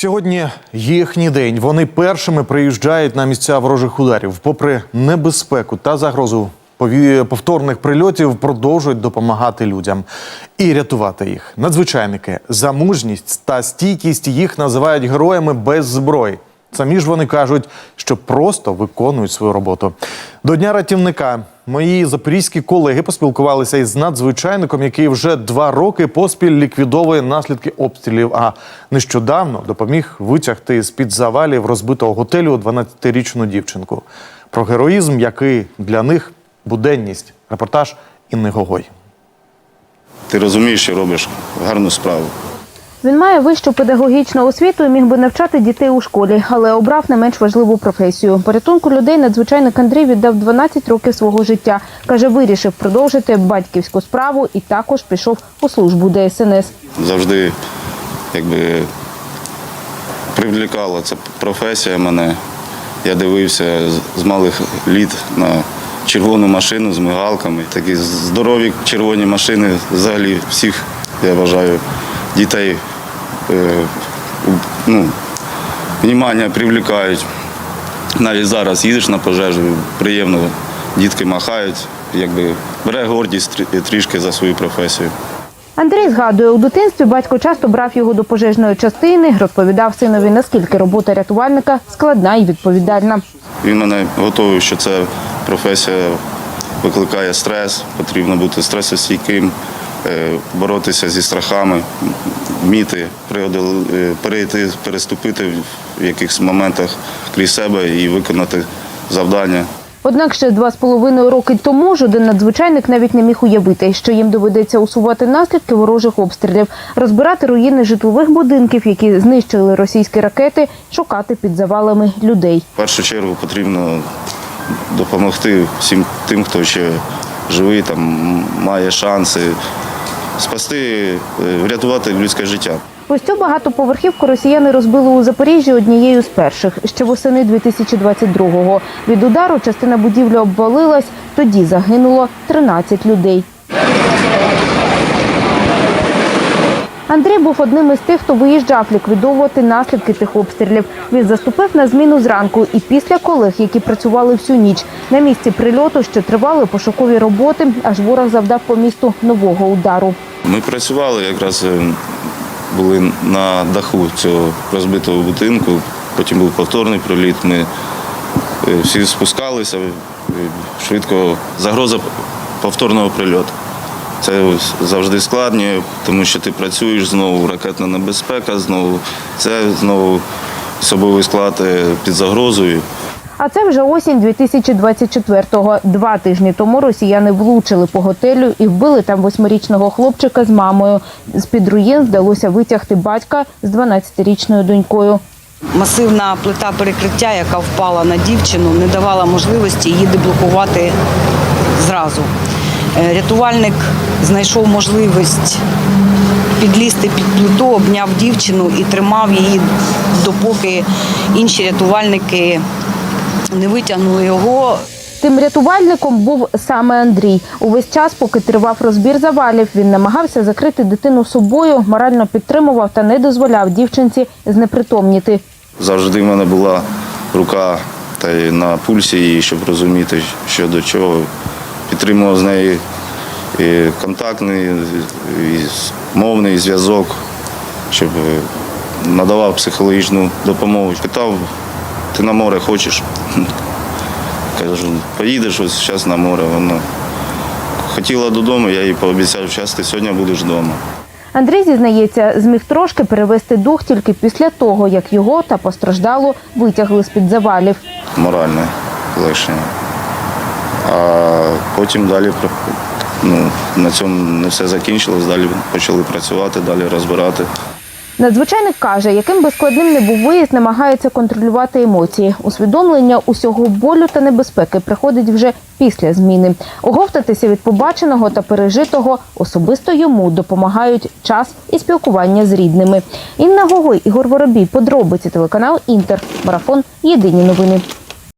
Сьогодні їхній день. Вони першими приїжджають на місця ворожих ударів. Попри небезпеку та загрозу повторних прильотів, продовжують допомагати людям і рятувати їх. Надзвичайники за мужність та стійкість їх називають героями без зброї. Самі ж вони кажуть, що просто виконують свою роботу. До дня рятівника мої запорізькі колеги поспілкувалися із надзвичайником, який вже два роки поспіль ліквідовує наслідки обстрілів. А нещодавно допоміг витягти з під завалів розбитого готелю 12-річну дівчинку. Про героїзм, який для них буденність. Репортаж Інни Гогой. Ти розумієш, що робиш гарну справу. Він має вищу педагогічну освіту і міг би навчати дітей у школі, але обрав не менш важливу професію. Порятунку людей надзвичайник Андрій віддав 12 років свого життя. Каже, вирішив продовжити батьківську справу і також пішов у службу ДСНС. Завжди якби привлікала ця професія мене. Я дивився з- малих літ на червону машину з мигалками. Такі здорові червоні машини взагалі всіх, я вважаю, дітей ну, внимання привлікають. Навіть зараз їдеш на пожежу, приємно, дітки махають, якби бере гордість трішки за свою професію. Андрій згадує, у дитинстві батько часто брав його до пожежної частини, розповідав синові, наскільки робота рятувальника складна і відповідальна. Він мене готовий, що ця професія викликає стрес, потрібно бути стресостійким, е, боротися зі страхами, вміти е, перейти, переступити в якихось моментах крізь себе і виконати завдання. Однак ще два з половиною роки тому жоден надзвичайник навіть не міг уявити, що їм доведеться усувати наслідки ворожих обстрілів, розбирати руїни житлових будинків, які знищили російські ракети, шукати під завалами людей. В першу чергу потрібно допомогти всім тим, хто ще живий, там має шанси спасти, е, врятувати людське життя. Ось цю багатоповерхівку росіяни розбили у Запоріжжі однією з перших ще восени 2022-го. Від удару частина будівлі обвалилась. Тоді загинуло 13 людей. Андрій був одним із тих, хто виїжджав ліквідовувати наслідки тих обстрілів. Він заступив на зміну зранку і після колег, які працювали всю ніч. На місці прильоту ще тривали пошукові роботи, аж ворог завдав по місту нового удару. Ми працювали, якраз е, були на даху цього розбитого будинку, потім був повторний приліт. Ми е, всі спускалися, е, швидко загроза повторного прильоту. Це завжди складнює, тому що ти працюєш знову, ракетна небезпека, знову це знову особовий склад під загрозою. А це вже осінь 2024-го. Два тижні тому росіяни влучили по готелю і вбили там восьмирічного хлопчика з мамою. З під руїн вдалося витягти батька з 12-річною донькою. Масивна плита перекриття, яка впала на дівчину, не давала можливості її деблокувати зразу. Е, Рятувальник знайшов можливість підлізти під плиту, обняв дівчину і тримав її, допоки інші рятувальники не витягнули його. Тим рятувальником був саме Андрій. Увесь час, поки тривав розбір завалів, він намагався закрити дитину собою, морально підтримував та не дозволяв дівчинці знепритомніти. Завжди в мене була рука та й на пульсі її, щоб розуміти, що до чого. Підтримував з нею і контактний, і мовний зв'язок, щоб е, надавав психологічну допомогу. Питав, ти на море хочеш? Кажу, поїдеш ось зараз на море. Вона хотіла додому, я їй пообіцяв, зараз ти сьогодні будеш вдома. Андрій зізнається, зміг трошки перевести дух тільки після того, як його та постраждалу витягли з під завалів. моральне полегшення. А потім далі ну, на цьому не все закінчилось, далі почали працювати, далі розбирати. Надзвичайник каже, яким би складним не був виїзд, намагається контролювати емоції. Усвідомлення усього болю та небезпеки приходить вже після зміни. Оговтатися від побаченого та пережитого особисто йому допомагають час і спілкування з рідними. Інна Гогой, Ігор Воробій, подробиці телеканал Інтер, марафон Єдині новини.